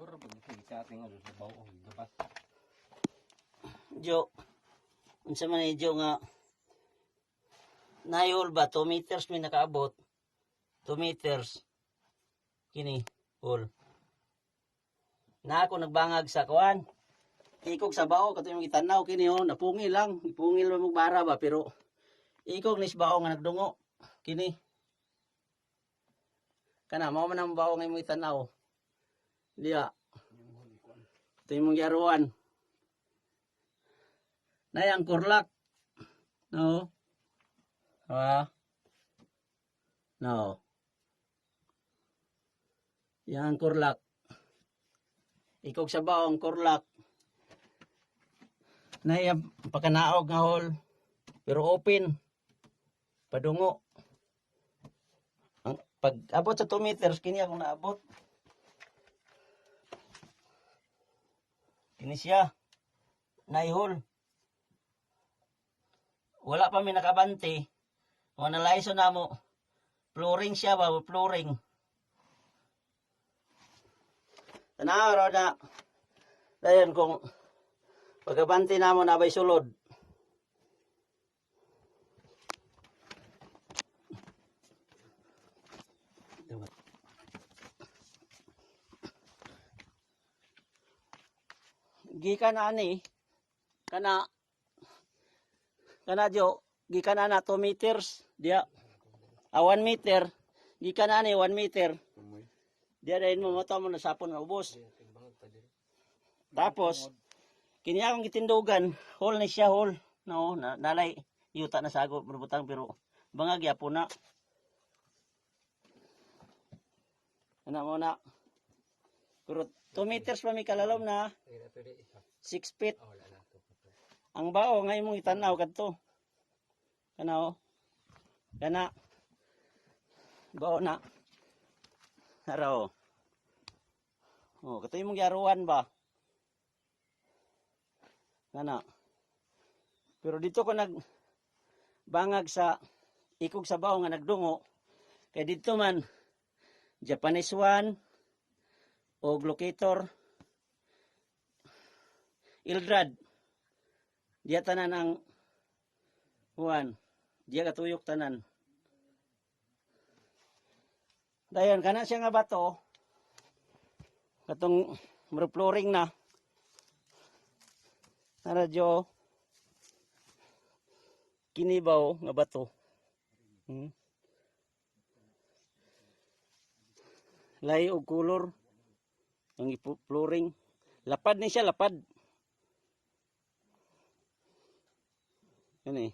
Mura pag kita ating ano sa bawo gapas. Jo. Unsa man ni Jo nga nayol ba 2 meters may nakaabot. 2 meters. Kini hol. Na ako nagbangag sa kuan. Ikog sa bao kato yung itanaw kini ho napungil lang. Ipungil mo bara ba pero ikog ni bao nga nagdungo. Kini. Kana mao man ang bao nga imong itanaw. Diya. Ito yung yaruan. Na yang kurlak. No. Ha? No. Yang kurlak. Ikog sa baong kurlak. Na yang pagkanaog nga hol. Pero open. Padungo. Ang pag abot sa 2 meters kini akong naabot. Kini siya. Naihol. Wala pa mi nakabante. Kung analyze na mo, flooring siya ba? Flooring. Tanaw na. Dayon kung pagkabante na mo na ba'y sulod. Gikan ani, kana kana jo gikan na na 2 meters. Dia ah, 1 meter. Gikan na ni 1 meter. Dia dahil mo mo na sapon na ubos tapos kini akong gitindugan hole ni siya hole. No na, nalay yuta na sago berbutang pero bangag yapon na. Ana mo na pero 2 meters pa mi kalalom na. 6 feet. Ang bao ngay mong itanaw kadto. Kana o kana. Bao na. Araw oh. Kato imong giaruan ba? Kana. Pero dito ko nag bangag sa ikog sa bao nga nagdungo. Kay dito man Japanese one o locator Ildrad Diya tanan ang Juan. Diya katuyok tanan. Dayon kana siya nga bato. Katong flooring na. Na radyo kinibaw nga bato. Hmm. Lahi og color ang flooring. Lapad ni siya, lapad. Yan eh.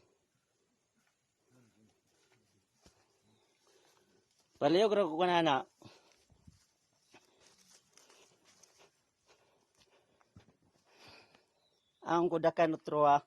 Palihog ra ko kanana. Ang kudakan utro ah.